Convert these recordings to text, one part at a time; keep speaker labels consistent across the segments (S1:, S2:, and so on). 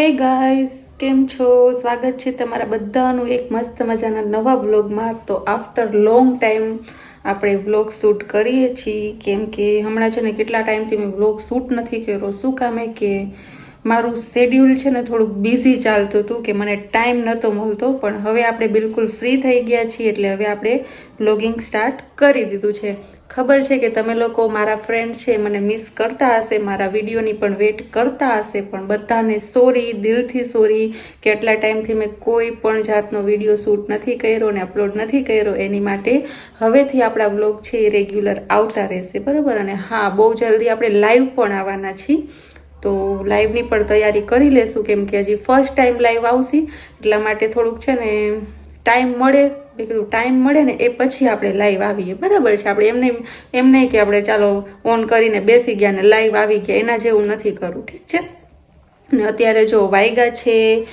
S1: હે ગાઈસ કેમ છો? સ્વાગત છે તમારા બધાનું એક મસ્ત મજાના નવા બ્લોગમાં તો આફ્ટર લોંગ ટાઈમ આપણે વ્લોગ શૂટ કરીએ છીએ. કેમ કે હમણાં છે ને કેટલા ટાઈમથી મેં વ્લોગ શૂટ નથી કર્યો? શું કામે કે મારું શેડ્યુલ છે ને થોડુંક બિઝી ચાલતું હતું કે મને ટાઈમ નહોતો મળતો, પણ હવે આપણે બિલકુલ ફ્રી થઈ ગયા છીએ એટલે હવે આપણે વ્લોગિંગ સ્ટાર્ટ કરી દીધું છે. ખબર છે કે તમે લોકો મારા ફ્રેન્ડ છે, મને મિસ કરતા હશે, મારા વિડીયોની પણ વેટ કરતા હશે, પણ બધાને સોરી દિલથી સોરી કે આટલા ટાઈમથી મેં કોઈ પણ જાતનો વીડિયો શૂટ નથી કર્યો ને અપલોડ નથી કર્યો, એની માટે હવેથી આપણા વ્લોગ છે એ રેગ્યુલર આવતા રહેશે, બરાબર? અને હા, બહુ જલ્દી આપણે લાઈવ પણ આવવાના છીએ. તો લાઈવની પણ તૈયારી કરી લેશું, કેમ કે હજી ફર્સ્ટ ટાઈમ લાઈવ આવશે, એટલા માટે થોડુંક છે ને ટાઈમ મળે, મેં કીધું ટાઈમ મળે ને એ પછી આપણે લાઈવ આવીએ. બરાબર છે? આપણે એમને એમ નહીં કે આપણે ચાલો ઓન કરીને બેસી ગયા ને લાઈવ આવી ગયા, એના જેવું નથી કરવું ઠીક છે? ને અત્યારે જો વાયગા છે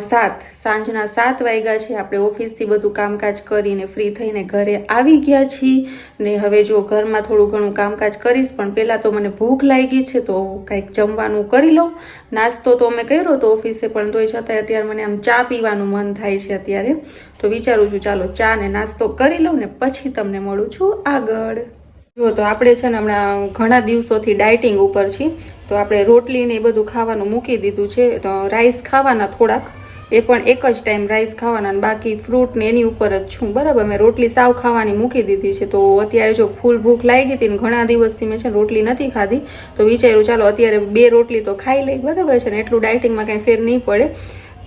S1: સાત, સાંજના સાત વાગ્યા છે. આપણે ઓફિસથી બધું કામકાજ કરીને ફ્રી થઈને ઘરે આવી ગયા છીએ. ને હવે જો ઘરમાં થોડું ઘણું કામકાજ કરીશ, પણ પહેલાં તો મને ભૂખ લાગી છે, તો કંઈક જમવાનું કરી લઉં. નાસ્તો તો અમે કર્યો તો ઓફિસે, પણ તોય છતાંય અત્યારે મને આમ ચા પીવાનું મન થાય છે અત્યારે. તો વિચારું છું ચાલો ચા ને નાસ્તો કરી લઉં ને પછી તમને મળું છું આગળ. જો તો આપણે છે ને હમણાં ઘણા દિવસોથી ડાયટિંગ ઉપર છીએ. તો આપણે રોટલી ને એ બધું ખાવાનું મૂકી દીધું છે. તો રાઈસ ખાવાના થોડાક. એ પણ એક જ ટાઈમ રાઈસ ખાવાના અને બાકી ફ્રૂટ ને એની ઉપર જ છું. બરાબર? મેં રોટલી સાવ ખાવાની મૂકી દીધી છે. તો અત્યારે જો ફૂલ ભૂખ લાગી હતી ને ઘણા દિવસથી મેં છે રોટલી નથી ખાધી. તો વિચાર્યું ચાલો અત્યારે બે રોટલી તો ખાઈ લઈ. બરાબર છે ને? એટલું ડાયટિંગમાં કાંઈ ફેર નહીં પડે.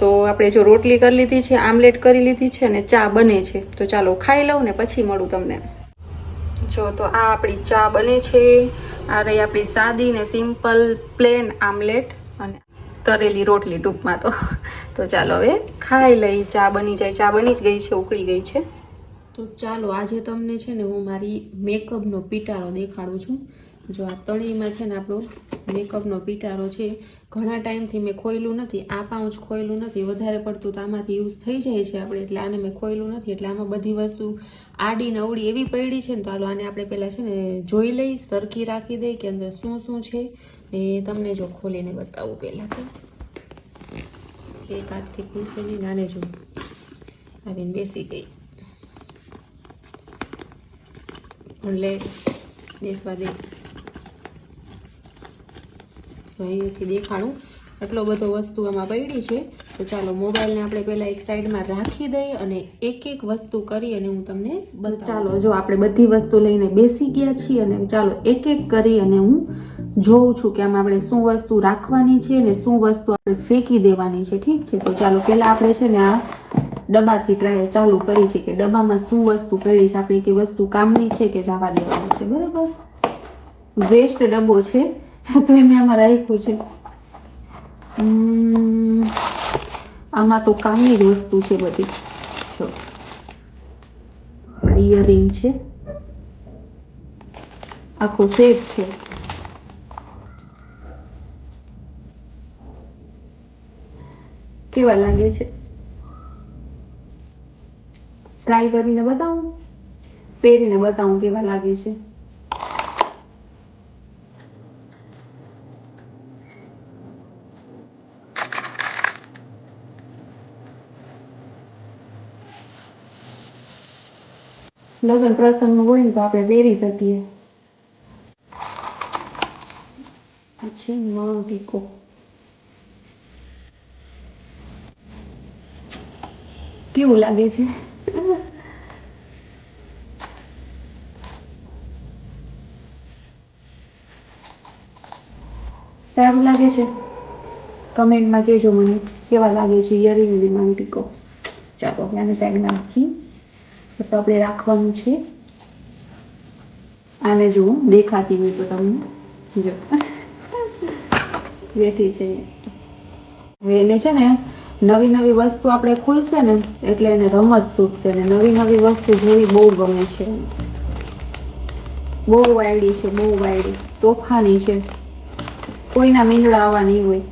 S1: તો આપણે જો રોટલી કરી લીધી છે, આમલેટ કરી લીધી છે અને ચા બને છે. તો ચાલો ખાઈ લઉં ને પછી મળું તમને. જો, તો આ આપણી ચા બને છે. આ રહી આપણી સાદી ને સિમ્પલ, પ્લેન આમલેટ અને તરેલી રોટલી ટૂંકમાં તો. તો ચાલો હવે ખાઈ લઈ. ચા બની જાય. ચા બની જ ગઈ છે, ઉકળી ગઈ છે. તો ચાલો, આજે તમને છે ને હું મારી મેકઅપનો પીટારો દેખાડું છું. જો આ તળીમાં છે ને આપણો મેકઅપનો પીટારો છે ઘણા ટાઈમથી મેં ખોયલું નથી, આ પાઉચ ખોયલું નથી, વધારે પડતું તો આમાંથી યુઝ થઈ જાય છે આપણે, એટલે આને મેં ખોયલું નથી, એટલે આમાં બધી વસ્તુ આડી નવડી એવી પડી છે ને, તો આને આપણે પહેલાં છે ને જોઈ લઈ, સરખી રાખી દઈ કે અંદર શું શું છે એ તમને જો ખોલીને બતાવું પહેલાં તો. એક હાથથી ખુલશે નહીં નાને જો આવીને બેસી ગઈ. એટલે બેસવા દે. તો અહીંયાથી દેખાડું એટલો બધો વસ્તુ આમાં પડી છે. તો ચાલો મોબાઈલને આપણે પહેલાં એક સાઈડમાં રાખી દઈએ અને એક એક વસ્તુ કરી અને હું તમને ચાલો જો આપણે બધી વસ્તુ લઈને બેસી ગયા છીએ અને ચાલો એક એક કરી અને હું જોઉં છું કે આમાં આપણે શું વસ્તુ રાખવાની છે અને શું વસ્તુ આપણે ફેંકી દેવાની છે. ઠીક છે? તો ચાલો પહેલાં આપણે છે ને આ ડબ્બાથી ટ્રાય ચાલુ કરી છે કે ડબ્બામાં શું વસ્તુ પડી છે આપણી કઈ વસ્તુ કામની છે કે જવા દેવાની છે. બરાબર? વેસ્ટ ડબ્બો છે. તો એ મેં આમાં રાખ્યું છે. આમાં તો કામની જ વસ્તુ છે બધી. જો. ઇયરિંગ છે. આખો સેટ છે. કેવા લાગે છે? ટ્રાય કરીને બતાવું? પહેરીને બતાવું કેવા લાગે છે? લગ્ન પ્રસંગ હોય ને તો આપણે પહેરી શકીએ પછી ટીકો કેવું લાગે છે સારું લાગે છે કમેન્ટમાં કહેજો મને કેવા લાગે છે યરિંગની વિમાન ટીકો ચાલો આને સાઈડમાં રાખી તો આપણે રાખવાનું છે. આને જુઓ દેખાતી હોય તો તમને. જો. બેઠી છે. હવે એને છે ને નવી નવી વસ્તુ આપણે ખુલશે ને એટલે એને રમત છૂટશે ને નવી નવી વસ્તુ જોવી બહુ ગમે છે. બહુ વાયડી છે, બહુ વાયડી. તોફાની છે. કોઈના મીંડળા આવવા નહીં હોય.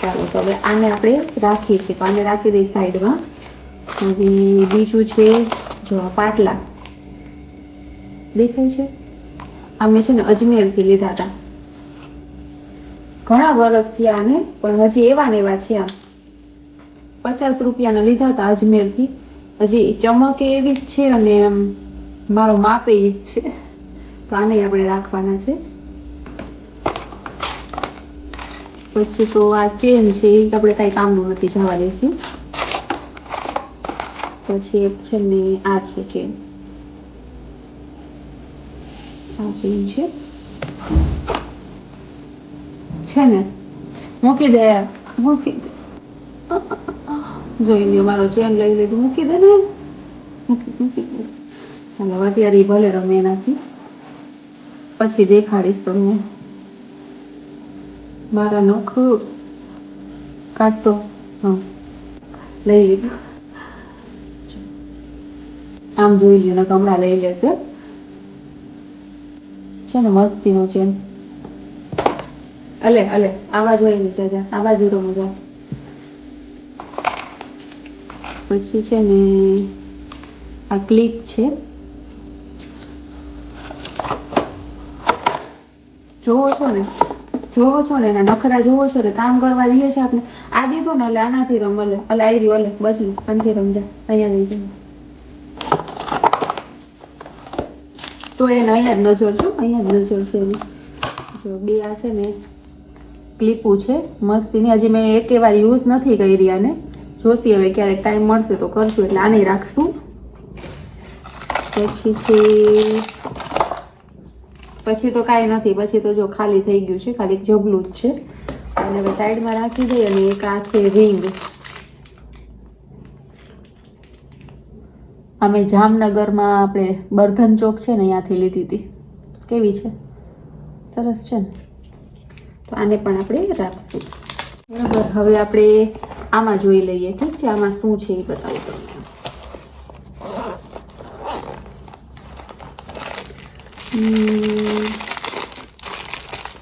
S1: ચાલો તો હવે આને આપણે રાખીએ છીએ. તો આને રાખી દઈએ સાઈડમાં. હવે બીજું છે, જો પાટલા દેખાય છે? આ મેં છે ને અજમેરથી લીધા હતા. ઘણા વર્ષથી આને પણ હજી એવા ને એવા છે આમ. પચાસ રૂપિયાના લીધા હતા અજમેરથી હજી ચમકે એવી જ છે અને મારો માપે એ જ છે. તો આને આપણે રાખવાના છે. પછી તો આ ચેન છે એ આપણે કાંઈ કામનું નથી જવા દઈશું પછી એક છે ને આ છે ચેન આ ચેન છે. છે ને? મૂકી દે. મૂકી જોઈ લ્યો, મારો ચેન લઈ લીધું. મૂકી દે ને. મૂકી મૂકી હાલો અત્યારે ભલે રમે એનાથી. પછી દેખાડીશ તમને. મારા નોકરું કાઢતો. હા. લઈ લીધું. આમ જોઈ લ્યો ને લઈ લેશે. છે ને, મસ્તીનો છે. અલે અલે આવાજ હોય ને જા જા આવાજ રમો જા. પછી છે ને, આ ક્લિપ છે. જોવો છો ને, જોવો છો ને, એના નખરા જોવો છો ને, કામ કરવા દઈએ છે આપણે. આ દીધું ને એટલે આનાથી રમ એટલે અલે આવી રહ્યું, અલે, બસ અંતે રમજા અહીંયા લઈ જાય તો એને અહીંયા જ નજર છો, અહીંયા નજર છે એની. જો બે આ છે ને, ક્લિપુ છે, મસ્તીની. હજી મેં એકે વાર યુઝ નથી કરી આને. જોશી હવે ક્યારેક ટાઈમ મળશે તો કરશું, એટલે આને રાખશું. પછી છે, પછી તો કાંઈ નથી, પછી તો જો ખાલી થઈ ગયું છે, ખાલી જબલું જ છે. અને હવે સાઈડમાં રાખી દઈએ અને એક આ છે રિંગ અમે જામનગરમાં આપણે બર્ધન ચોક છે ને અહીંયાથી લીધી હતી. કેવી છે? સરસ છે ને? તો આને પણ આપણે રાખશું. બરાબર, હવે આપણે આમાં જોઈ લઈએ. ઠીક છે, આમાં શું છે એ બતાવું તમને.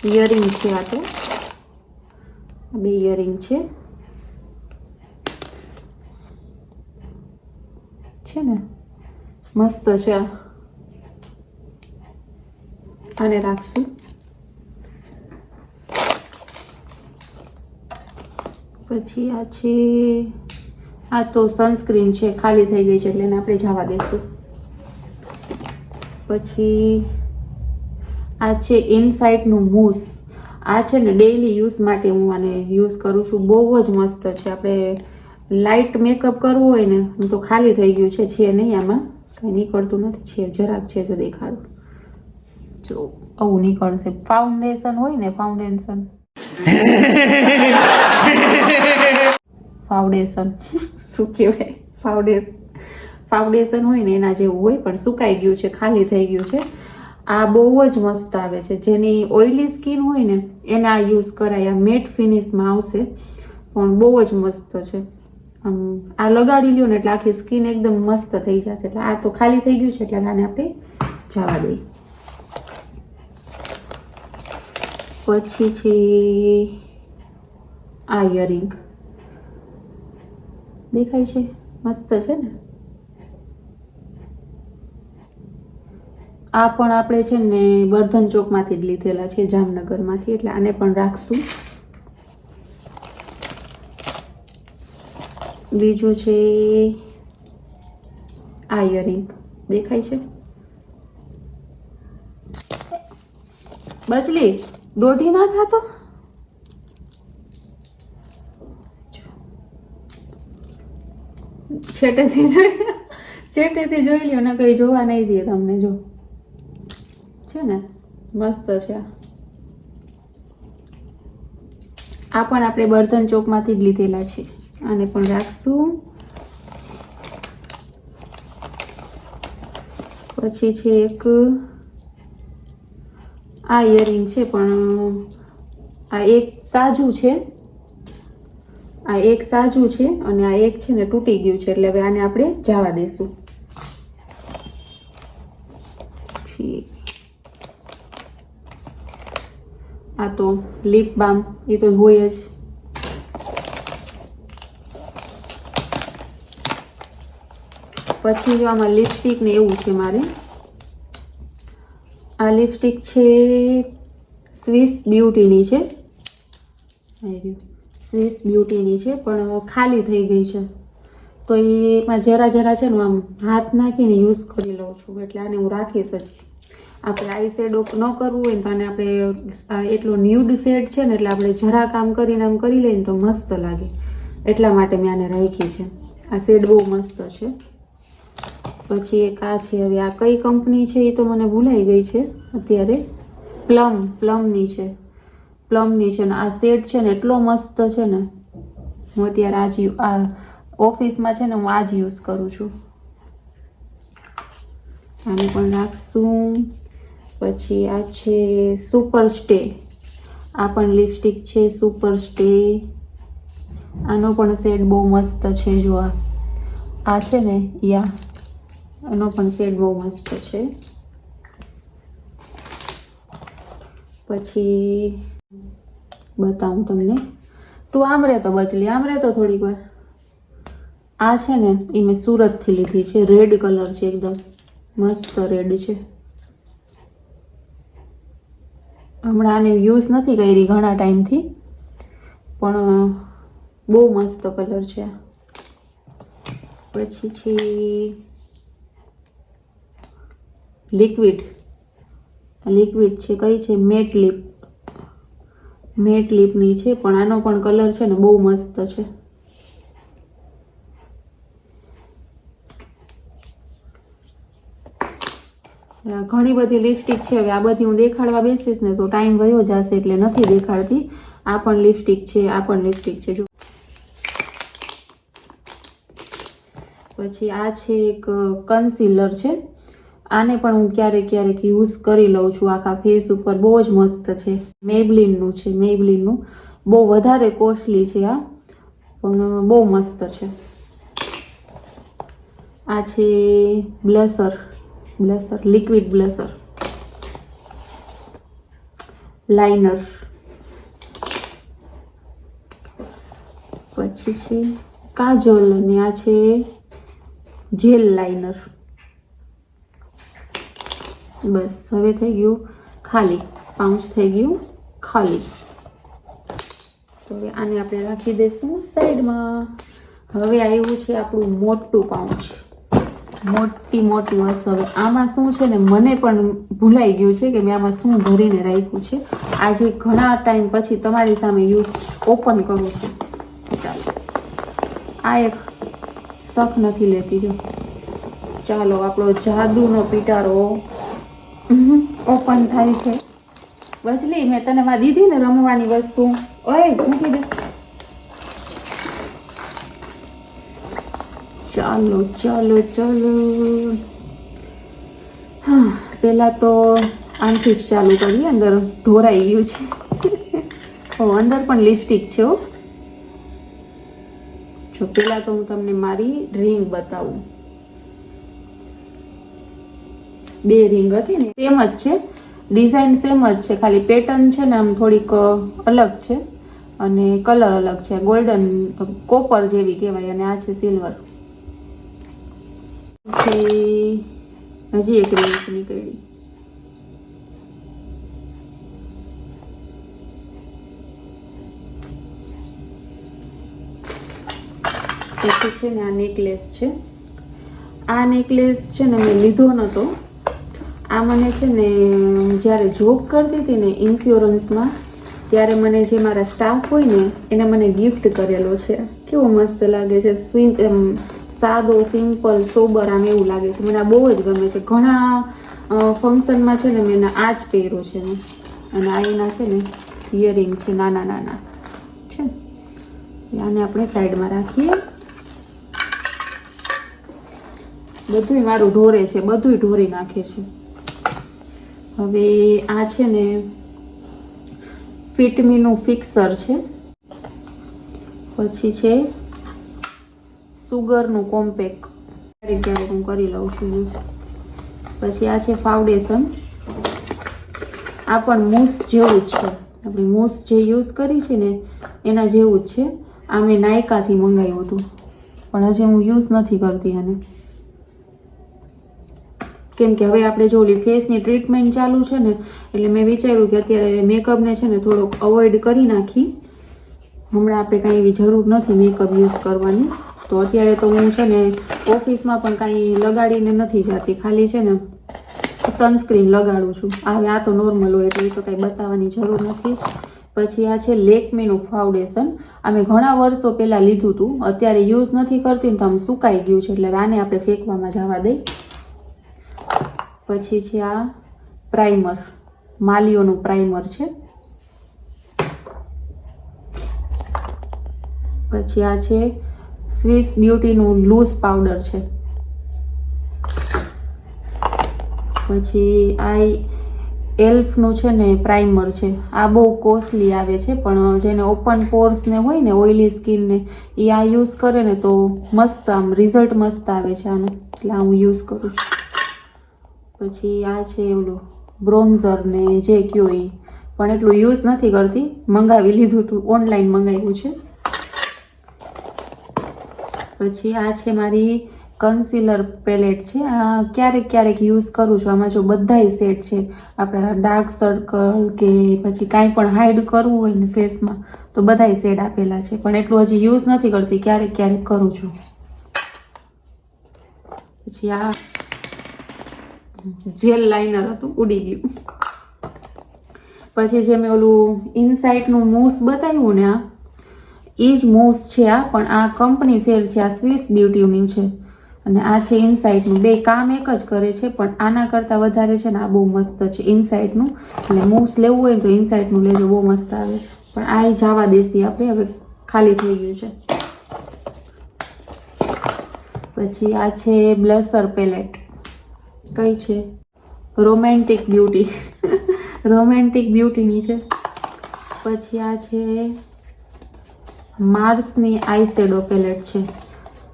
S1: ઇયરિંગ છે આ તો. બે ઇયરિંગ છે ને મસ્ત છે આને રાખશું પછી આ છે આ તો સનસ્ક્રીન છે ખાલી થઈ ગઈ છે એટલે એને આપણે જવા દઈશું પછી આ છે ઇનસાઇડનું મૂસ આ છે ને ડેઈલી યુઝ માટે હું આને યુઝ કરું છું બહુ જ મસ્ત છે આપણે લાઇટ મેકઅપ કરવું હોય ને હું તો ખાલી થઈ ગયું છે છે નહીં આમાં કંઈ નીકળતું નથી છે જરાક છે જો દેખાડું. જો આવું નીકળશે ફાઉન્ડેશન હોય ને ફાઉન્ડેશન ફાઉન્ડેશન શું કહેવાય? ફાઉન્ડેશન ફાઉન્ડેશન હોય ને એના જેવું હોય, પણ સુકાઈ ગયું છે, ખાલી થઈ ગયું છે. આ બહુ જ મસ્ત આવે છે. જેની ઓઇલી સ્કિન હોય ને, એને આ યુઝ કરાય. આ મેટ ફિનિશમાં આવશે, પણ બહુ જ મસ્ત છે. આમ, આ લગાડી લ્યો ને એટલે આખી સ્કીન એકદમ મસ્ત થઈ જશે. એટલે આ તો ખાલી થઈ ગયું છે, એટલે આને આપણે જવા દઈએ. પછી છે આ ઇયરિંગ દેખાય છે? મસ્ત છે ને? આ પણ આપણે છે ને બર્ધન ચોકમાંથી જ લીધેલા છે, જામનગરમાંથી. એટલે આને પણ રાખશું. બીજું છે આ ઇયરિંગ દેખાય છે? બચલી દોઢી ના થાતો? છેટેથી જોઈ છેટેથી જોઈ લ્યો, ને કઈ જોવા નહીં દે તમને, જો. છે ને? મસ્ત છે. આ. પણ આપણે બર્તન ચોકમાંથી જ લીધેલા છે. આને પણ રાખશું. પછી છે એક, આ ઇયરિંગ છે, પણ આ એક સાજું છે. આ એક સાજું છે અને આ એક છે ને તૂટી ગયું છે, એટલે હવે આને આપણે જવા દઈશું આ તો લિપ બામ એ તો હોય જ. પછી જો આમાં લિપસ્ટિક ને એવું છે મારે. આ લિપસ્ટિક છે સ્વિસ બ્યુટીની છે. સ્વિસ બ્યુટીની છે, પણ ખાલી થઈ ગઈ છે. તો એમાં જરા જરા છે ને આમ હાથ નાખીને યુઝ કરી લઉં છું, એટલે આને હું રાખીશ જ. આપણે આઈ શેડો ન કરવું હોય તો આને આપણે એટલો ન્યૂડ શેડ છે ને, એટલે આપણે જરા કામ કરીને આમ કરી લઈએ ને તો મસ્ત લાગે. એટલા માટે મેં આને રાખી છે. આ શેડ બહુ મસ્ત છે. પછી એક આ છે, હવે આ કઈ કંપની છે એ તો મને ભૂલાઈ ગઈ છે અત્યારે. પ્લમ, પ્લમની છે. પ્લમની છે ને આ સેટ છે ને એટલો મસ્ત છે ને. હું અત્યારે આજ જ આ ઓફિસમાં છે ને હું આ જ યુઝ કરું છું. આને પણ રાખશું. પછી આ છે સુપર સ્ટે. આ પણ લિપસ્ટિક છે સુપર સ્ટે. આનો પણ સેટ બહુ મસ્ત છે, જો આ. આ છે ને યા. એનો પણ શેડ બહુ મસ્ત છે. પછી બતાવું તમને. તું આમ રહેતો બચલી, આમ રહેતો થોડીક વાર. આ છે ને એ મેં સુરતથી લીધી છે. રેડ કલર છે એકદમ. મસ્ત રેડ છે. હમણાં આને યુઝ નથી કરી ઘણા ટાઈમથી, પણ બહુ મસ્ત કલર છે પછી છે લિક્વિડ. લિક્વિડ છે, કઈ છે? Mat leap. મેટ લિપની છે, પણ આનો પણ કલર છે ને બહુ મસ્ત છે. ઘણી બધી લિપસ્ટિક છે, હવે આ બધી હું દેખાડવા બેસીશ ને તો ટાઈમ વયો જશે એટલે નથી દેખાડતી. આ પણ લિપસ્ટિક છે, આ પણ લિપસ્ટિક છે જો પછી આ છે એક કન્સીલર છે. આને પણ હું ક્યારેક ક્યારેક યુઝ કરી લઉં છું. આખા ફેસ ઉપર બહુ જ મસ્ત છે. મેબલિનનું છે, મેબલિનનું. બહુ વધારે કોસ્ટલી છે આ, પણ બહુ મસ્ત છે. આ છે બ્લસર બ્લસર લિક્વિડ બ્લસર. લાઇનર પછી છે કાજલ અને આ છે જેલ લાઇનર બસ, હવે થઈ ગયું ખાલી, પાઉચ થઈ ગયું ખાલી. તો હવે આને આપણે રાખી દઈશું સાઈડમાં. હવે આવ્યું છે આપણું મોટું પાઉચ. મોટી મોટી વસ્તુ. હવે આમાં શું છે ને, મને પણ ભૂલાઈ ગયું છે કે મેં આમાં શું ભરીને રાખ્યું છે. આજે ઘણા ટાઈમ પછી તમારી સામે યુઝ ઓપન કરું છું. ચાલો. આ એક શખ નથી લેતી જો. ચાલો, આપણો જાદુનો પિટારો. ઓપન થાય છે. બચલી મેં તને માં દીધી ને રમવાની વસ્તુ. ઓય મૂકી દે ચાલો ચાલો ચાલો. હા પહેલાં તો આમથી જ ચાલુ કરીએ, અંદર ઢોરાઈ ગયું છે. ઓ, અંદર પણ લિપસ્ટિક છે, હો. જો પહેલાં તો હું તમને મારી રિંગ બતાવું. બે રિંગ હતી ને સેમ જ છે. ડિઝાઇન સેમ જ છે. ખાલી પેટર્ન છે ને આમ થોડીક અલગ છે. અને કલર અલગ છે. ગોલ્ડન કોપર જેવી કહેવાય અને આ છે સિલ્વર પછી હજી એક રિંગ નીકળી. પછી છે ને આ નેકલેસ છે. આ નેકલેસ છે ને મેં લીધો નહોતો આ મને છે ને જ્યારે જોબ કરતી હતી ને ઇન્સ્યોરન્સમાં ત્યારે મને જે મારા સ્ટાફ હોય ને, એને મને ગિફ્ટ કરેલો છે. કેવો મસ્ત લાગે છે. સ્વિમ એમ, સાદો સિમ્પલ સોબર આમ એવું લાગે છે. મને આ બહુ જ ગમે છે. ઘણા ફંક્શનમાં છે ને મેં આ જ પહેર્યો છે. ને અને આ એના છે ને ઇયરિંગ છે, નાના નાના. છે આને આપણે સાઈડમાં રાખીએ. બધુંય મારું ઢોરે છે. બધુંય ઢોરી નાખે છે. હવે આ છે ને ફિટમીનું ફિક્સર છે. પછી છે સુગરનું કોમ્પેક. ક્યારેક ક્યારેક હું કરી લઉં છું યુઝ પછી આ છે ફાઉન્ડેશન. આ પણ મૂસ જેવું જ છે. આપણે મૂસ જે યુઝ કરી છે ને, એના જેવું જ છે. આ મેં નાયકાથી મંગાવ્યું હતું. પણ હજી હું યુઝ નથી કરતી આને. કેમ કે હવે આપણે જો ઓલી ફેસની ટ્રીટમેન્ટ ચાલુ છે ને, એટલે મેં વિચાર્યું કે અત્યારે મેકઅપને છે ને થોડોક અવોઇડ કરી નાખી. હમણાં આપણે કાંઈ એવી જરૂર નથી મેકઅપ યુઝ કરવાની. તો અત્યારે તો હું છે ને ઓફિસમાં પણ કાંઈ લગાડીને નથી જતી. ખાલી છે ને સનસ્ક્રીન લગાડું છું. હવે આ તો નોર્મલ હોય, એટલે એ તો કાંઈ બતાવવાની જરૂર નથી. પછી આ છે લેકમીનું ફાઉન્ડેશન અમે ઘણા વર્ષો પહેલાં લીધું હતું અત્યારે યુઝ નથી કરતી ને તો આમ સુકાઈ ગયું છે, એટલે આને આપણે ફેંકવામાં જવા દઈ પછી છે આ પ્રાઇમર માલીઓનું પ્રાઇમર છે. પછી આ છે સ્વિસ બ્યુટીનું લૂઝ પાવડર છે. પછી આ એલ્ફનું છે ને પ્રાઇમર છે. આ બહુ કોસ્ટલી આવે છે, પણ જેને ઓપન પોર્સને હોય ને ઓઇલી સ્કિનને એ આ યુઝ કરે ને તો મસ્ત આમ રિઝલ્ટ મસ્ત આવે છે આનું. એટલે હું યુઝ કરું છું. પછી આ છે ઓલું બ્રોન્ઝર ને જે કયો એ પણ એટલું યુઝ નથી કરતી. મંગાવી લીધું હતું ઓનલાઈન મંગાવ્યું છે. પછી આ છે મારી કન્સીલર પેલેટ છે. આ ક્યારેક ક્યારેક યુઝ કરું છું. આમાં જો બધાય સેટ છે. આપણે ડાર્ક સર્કલ કે પછી કાંઈ પણ હાઈડ કરવું હોય ને ફેસમાં તો બધાય સેડ આપેલા છે. પણ એટલું હજી યુઝ નથી કરતી. ક્યારેક ક્યારેક કરું છું. પછી આ જેલ લાઇનર હતું, ઉડી ગયું. પછી જે મેં ઓલું ઇનસાઇટનું મૂસ બતાવ્યું ને આ, એ જ મૂસ છે આ, પણ આ કંપની ફેર છે, આ સ્વિસ બ્યુટીનું છે. અને આ છે ઇનસાઇટનું. બે કામ એક જ કરે છે, પણ આના કરતાં વધારે છે ને આ બહુ મસ્ત છે ઇનસાઇટનું. અને મૂસ લેવું હોય તો ઇનસાઇટનું લેજો, બહુ મસ્ત આવે છે. પણ આ જાવા દેસી આપણે, હવે ખાલી થઈ ગયું છે. પછી આ છે બ્લસર પેલેટ. કઈ છે? રોમેન્ટિક બ્યુટી રોમેન્ટિક બ્યુટીની છે. પછી આ છે માર્સની આઈસેડો પેલેટ છે.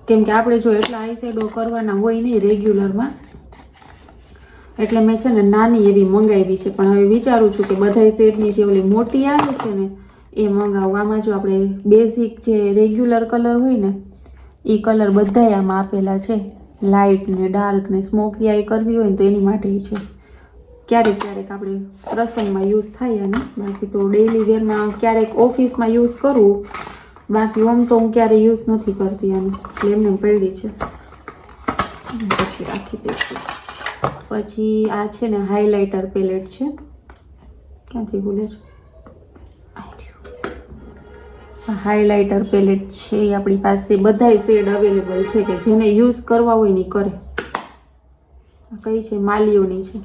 S1: કેમ કે આપણે જો એટલા આઈસેડો કરવાના હોય નહીં રેગ્યુલરમાં એટલે મેં છે ને નાની એવી મંગાવી છે. પણ હવે વિચારું છું કે બધા શેડની જે ઓલી મોટી આવે છે ને, એ મંગાવું. આમાં જો આપણે બેઝિક જે રેગ્યુલર કલર હોય ને એ કલર બધાય આમાં આપેલા છે. લાઇટ ને ડાર્ક ને સ્મોકી આઈ કરવી હોય ને તો એની માટે છે. ક્યારેક ક્યારેક આપણે પ્રસંગમાં યુઝ થાય અને બાકી તો ડેઈલી વેરમાં ક્યારેક ઓફિસમાં યુઝ કરવું બાકી ઓમ તો હું ક્યારે યુઝ નથી કરતી આનું એટલે એમને પડી છે. પછી રાખી દઈશું. પછી આ છે ને હાઇલાઇટર પેલેટ છે. ક્યાંથી ભૂલે છે? હાઇલાઇટર પેલેટ છે એ આપણી પાસે બધાય શેડ અવેલેબલ છે કે જેને યુઝ કરવા હોય ને કરે. કઈ છે? માલીઓની છે.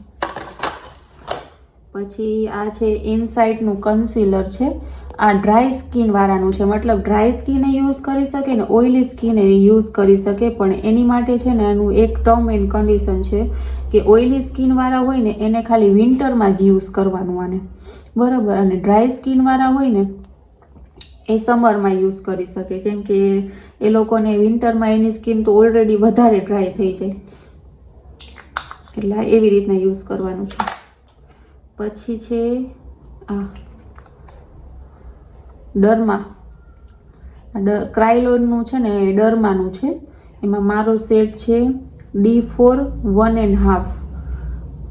S1: પછી આ છે ઇનસાઇટનું કન્સીલર છે. આ ડ્રાય સ્કિન વાળાનું છે. મતલબ ડ્રાય સ્કિને યુઝ કરી શકે ને ઓઇલી સ્કિને યુઝ કરી શકે, પણ એની માટે છે ને આનું એક ટર્મ એન્ડ કન્ડિશન છે કે ઓઇલી સ્કિનવાળા હોય ને એને ખાલી વિન્ટરમાં જ યુઝ કરવાનું આને. બરાબર? અને ડ્રાય સ્કિનવાળા હોય ને એ સમરમાં યુઝ કરી શકે. કેમ કે એ લોકોને વિન્ટરમાં એની સ્કિન તો ઓલરેડી વધારે ડ્રાય થઈ જાય. એટલે એવી રીતના યુઝ કરવાનું છે. પછી છે આ ડરમા. ક્રાઇલોનનું છે ને ડર્માનું છે. એમાં મારો સેટ છે D four one and half.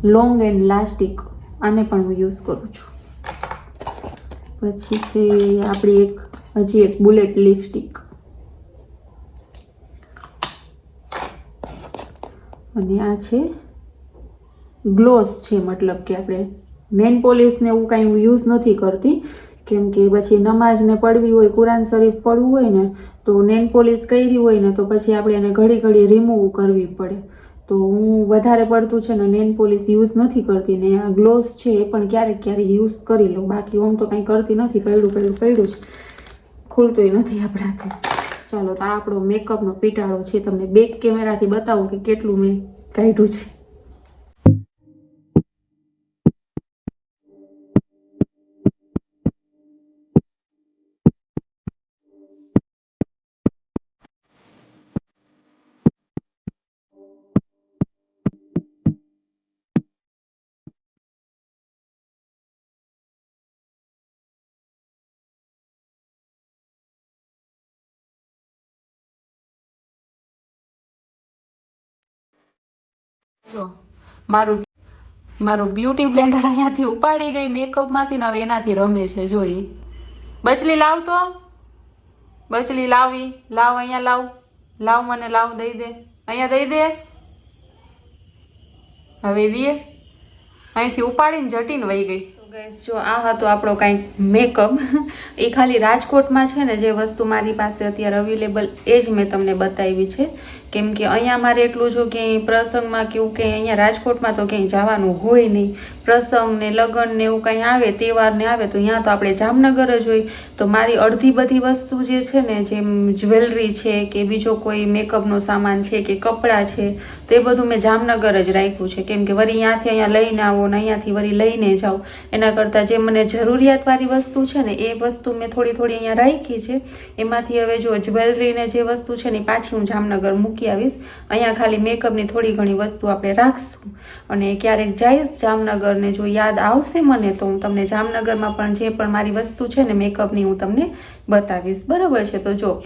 S1: Long and elastic. આને પણ હું યુઝ કરું છું. પછી છે આપણી એક હજી એક બુલેટ લિપસ્ટિક. અને આ છે ગ્લોસ છે, મતલબ કે આપણે નેન પોલિશને એવું કાંઈ યુઝ નથી કરતી. કેમ કે પછી નમાજને પડવી હોય, કુરાન શરીફ પડવું હોય ને, તો નેન પોલિશ કરી હોય ને, તો પછી આપણે એને ઘડી ઘડી રિમૂવ કરવી પડે. તો હું વધારે પડતું છે ને નેન પોલિશ યુઝ નથી કરતી ને આ ગ્લોસ છે એ પણ ક્યારેક ક્યારેક યુઝ કરી લઉં. બાકી ઓમ તો કાંઈ કરતી નથી પડ્યું પડ્યું પડ્યું છે ખુલતુંય નથી આપણાથી. ચાલો તો આપણો મેકઅપનો પીટાળો છે. તમને બેક કેમેરાથી બતાવું કે કેટલું મેં કાઢ્યું છે. જો, મારું મારું બ્યુટી બ્લેન્ડર અહીંયાથી ઉપાડી ગઈ મેકઅપમાંથી ને હવે એનાથી રમે છે જોઈ બચલી લાવ તો. બચલી લાવી. લાવ અહીંયા લાવ. લાવ મને, લાવ, દઈ દે. અહીંયા દઈ દે. હવે દે અહીંથી ઉપાડીને જટીને વહી ગઈ. જો આ હતો આપણો કાંઈક મેકઅપ એ ખાલી રાજકોટમાં છે ને, જે વસ્તુ મારી પાસે અત્યારે અવેલેબલ એ જ મેં તમને બતાવી છે. કેમ કે અહીંયા મારે એટલું જો ક્યાંય પ્રસંગમાં કે એવું અહીંયા રાજકોટમાં તો ક્યાંય જવાનું હોય નહીં. પ્રસંગ ને લગ્ન ને એવું કંઈ આવે તહેવાર ને આવે, તો અહીંયા તો આપણે જામનગર જ હોય. તો મારી અડધી બધી વસ્તુ જે છે ને, જેમ જ્વેલરી છે કે બીજો કોઈ મેકઅપનો સામાન છે કે કપડાં છે, તો એ બધું મેં જામનગર જ રાખ્યું છે. કેમ કે વળી અહીંયાથી અહીંયા લઈને આવો ને અહીંયાથી વળી લઈને જાઓ. એના કરતાં જે મને જરૂરિયાતવાળી વસ્તુ છે ને, એ વસ્તુ મેં થોડી થોડી અહીંયા રાખી છે. એમાંથી હવે જો જ્વેલરી ને જે વસ્તુ છે ને પાછી હું જામનગર મૂકી આવીશ. અહીંયા ખાલી મેકઅપની થોડી ઘણી વસ્તુ આપણે રાખશું. અને ક્યારેક જઈશ જામનગર ને જો યાદ આવશે મને, તો હું તમને જામનગરમાં પણ જે પણ મારી વસ્તુ છે ને મેકઅપની હું તમને બતાવીશ. બરાબર છે? તો જો,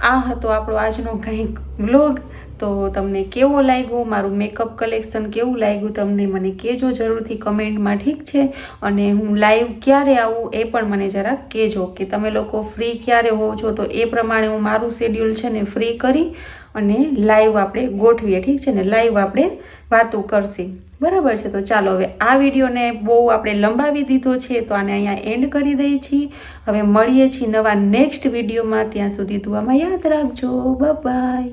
S1: આ હતો આપણો આજનો કંઈક વ્લોગ. તો તમને કેવો લાગ્યું? મારું મેકઅપ કલેક્શન કેવું લાગ્યું? તમને મને કહેજો જરૂરથી કમેન્ટમાં, ઠીક છે? અને હું લાઈવ ક્યારે આવું એ પણ મને જરાક કહેજો કે તમે લોકો ફ્રી ક્યારે હોવ છો? તો એ પ્રમાણે હું મારું શેડ્યુલ છે ને ફ્રી કરી અને લાઈવ આપણે ગોઠવીએ, ઠીક છે ને? લાઈવ આપણે વાતો કરશી. બરાબર છે, તો ચાલો હવે આ વિડીયોને બહુ આપણે લંબાવી દીધો છે, તો આને અહીંયા એન્ડ કરી દઈએ છીએ હવે મળીએ છીએ નવા નેક્સ્ટ વિડીયોમાં. ત્યાં સુધી દુઆમાં યાદ રાખજો. બાય